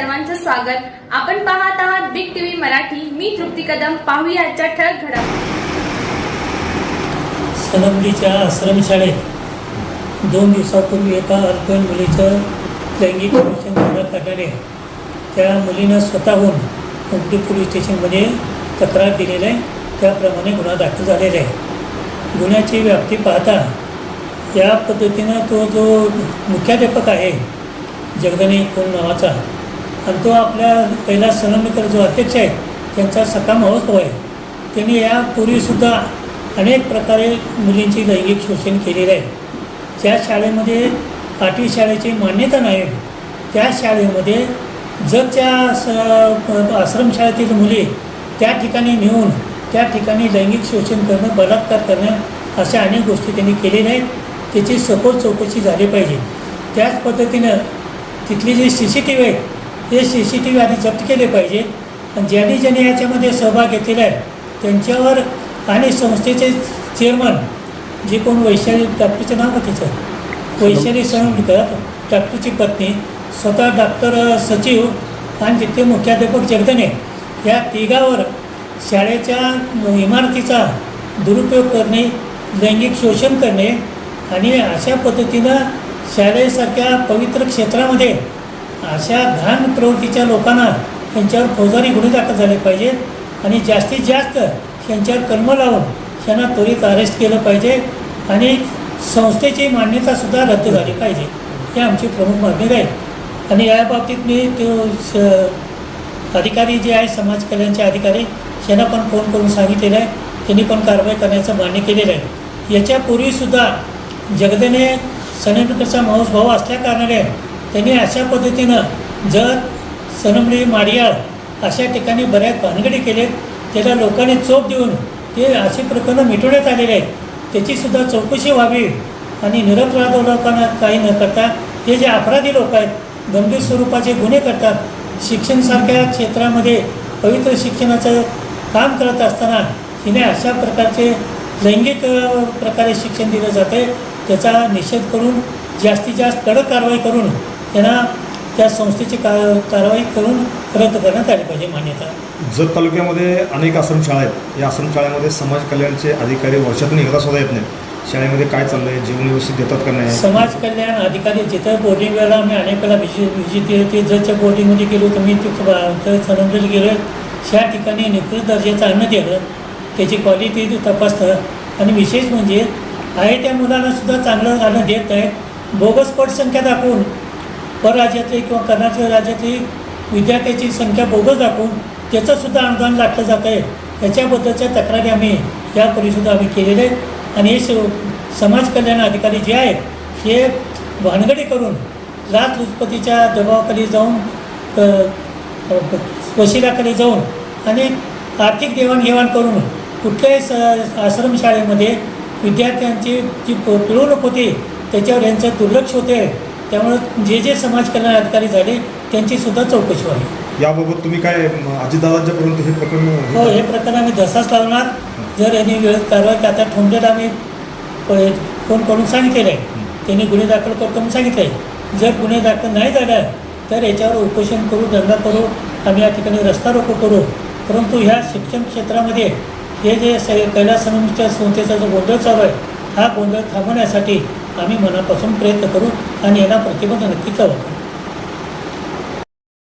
सर्वांचं स्वागत. आपण पाहत आहात बिग टीव्ही मराठी. मी तृप्ती कदम. पाहूया आजच्या ठळक घडामोडी. सनमलीच्या आश्रमशाळेत दोन दिवसापूर्वी एका अल्पवयीन मुलीचं लैंगिक शोषण करण्यात आल्याने त्या मुलीनं स्वतःहून उमटी पोलीस स्टेशनमध्ये तक्रार दिलेली आहे. त्याप्रमाणे गुन्हा दाखल झालेला आहे. गुन्ह्याची व्याप्ती पाहता या पद्धतीनं तो जो मुख्याध्यापक आहे जगदने कोण नावाचा आणि तो आपल्या पहिला सलमीकर जो अध्यक्ष आहे त्यांचा सखा महोत्सव आहे त्यांनी यापूर्वीसुद्धा अनेक प्रकारे मुलींची लैंगिक शोषण केलेलं आहे. ज्या शाळेमध्ये आठवी शाळेची मान्यता नाही त्या शाळेमध्ये जर त्या स आश्रमशाळेतील मुली त्या ठिकाणी नेऊन त्या ठिकाणी लैंगिक शोषण करणं बलात्कार करणं अशा अनेक गोष्टी त्यांनी केलेल्या आहेत. त्याची सखोल चौकशी झाली पाहिजे. त्याच पद्धतीनं तिथली जी सी सी टी व्ही आहेत हे सी सी टी व्ही आधी जप्त केले पाहिजे. आणि ज्यांनी ज्यांनी याच्यामध्ये सहभाग घेतलेला आहे त्यांच्यावर आणि संस्थेचे चेअरमन जे कोण वैशाली डॉक्टरचं नाव का तिचं? वैशाली सणकर डॉक्टरची पत्नी स्वतः डॉक्टर सचिव आणि तिथे मुख्याध्यापक जगदने या तिघावर शाळेच्या इमारतीचा दुरुपयोग करणे लैंगिक शोषण करणे आणि अशा पद्धतीनं शाळेसारख्या पवित्र क्षेत्रामध्ये अशा घाण प्रवृत्तीच्या लोकांना त्यांच्यावर फौजदारी गुन्हे दाखल झाले पाहिजेत आणि जास्तीत जास्त त्यांच्यावर कलम लावून त्यांना त्वरित अरेस्ट केलं पाहिजे आणि संस्थेची मान्यतासुद्धा रद्द झाली पाहिजे. ही आमची प्रमुख मागणी राहील आणि या बाबतीत मी तो स अधिकारी जे आहे समाज कल्याणचे अधिकारी यांना पण फोन करून सांगितलेलं आहे. त्यांनी पण कारवाई करण्याचं मान्य केलेलं आहे. याच्यापूर्वीसुद्धा जगदेने सनेटकरचा माऊस भाऊ असल्याकारणाने त्यांनी अशा पद्धतीनं जर सनमळी माडियाळ अशा ठिकाणी बऱ्याच भानगडी केलेत त्याला लोकांनी चोप देऊन ते अशी प्रकरणं मिटवण्यात आलेले आहेत. त्याचीसुद्धा चौकशी व्हावी आणि निरपराध लोकांना काही न करता हे जे अपराधी लोक आहेत गंभीर स्वरूपाचे गुन्हे करतात शिक्षणसारख्या क्षेत्रामध्ये पवित्र शिक्षणाचं काम करत असताना हिने अशा प्रकारचे लैंगिक प्रकारे शिक्षण दिलं जाते त्याचा निषेध करून जास्तीत जास्त कडक कारवाई करून त्यांना त्या संस्थेची का कारवाई करून रद्द करण्यात आली पाहिजे मान्यता. जत तालुक्यामध्ये अनेक आश्रमशाळा आहेत. या आश्रमशाळेमध्ये समाज कल्याणचे अधिकारी वर्षातून एकदा सुद्धा येत नाहीत. शाळेमध्ये काय चाललंय? जीवन व्यवस्थित देतात का नाही? समाज कल्याण अधिकारी जिथं बोर्डिंग वेळेला आम्ही अनेक वेळा विजिट विजिट दिली ते जरच्या बोर्डिंगमध्ये गेलो तर मी तिथं गेलो त्या ठिकाणी निकृष्ट दर्जाचं अन्न दिलं. त्याची क्वालिटी तपासतं आणि विशेष म्हणजे आहे त्या मुलांना सुद्धा चांगलं अन्न देत आहेत. बोगस पट संख्या दाखवून परराज्यातली किंवा कर्नाटक राज्यातली विद्यार्थ्याची संख्या बोगस दाखवून त्याचंसुद्धा अनुदान लाटलं जात आहे. याच्याबद्दलच्या तक्रारी आम्ही या परिषदा आम्ही केलेल्या आहेत. आणि हे स- समाज कल्याण अधिकारी जे आहेत हे भानगडी करून लाचलुचपतीच्या दबावाखाली जाऊन वशिलाकडे जाऊन आणि आर्थिक देवाणघेवाण करून कुठल्याही स आश्रमशाळेमध्ये विद्यार्थ्यांची जी पिळवणूक होती त्याच्यावर यांचं दुर्लक्ष होते. त्यामुळं जे जे समाज कल्याण अधिकारी झाले त्यांचीसुद्धा चौकशी व्हावी. याबाबत तुम्ही काय अजितदादांच्यापर्यंत हे प्रकरण हो हे प्रकरण आम्ही धसाच लावणार. जर यांनी वेळेत कारवाई आता ठोंबेला आम्ही फोन करून सांगितलेलं आहे. त्यांनी गुन्हे दाखल करतो म्हणून सांगितलं आहे जर गुन्हे दाखल नाही झाला तर याच्यावर उपोषण करू दंगा करू आम्ही या ठिकाणी रस्ता रोको करू. परंतु ह्या शिक्षण क्षेत्रामध्ये हे जे स कैलास संस्थेचा जो गोंधळ चालू आहे हा गोंधळ थांबवण्यासाठी आम्ही मनापासून प्रयत्न करू आणि याला प्रतिबंध नक्की करू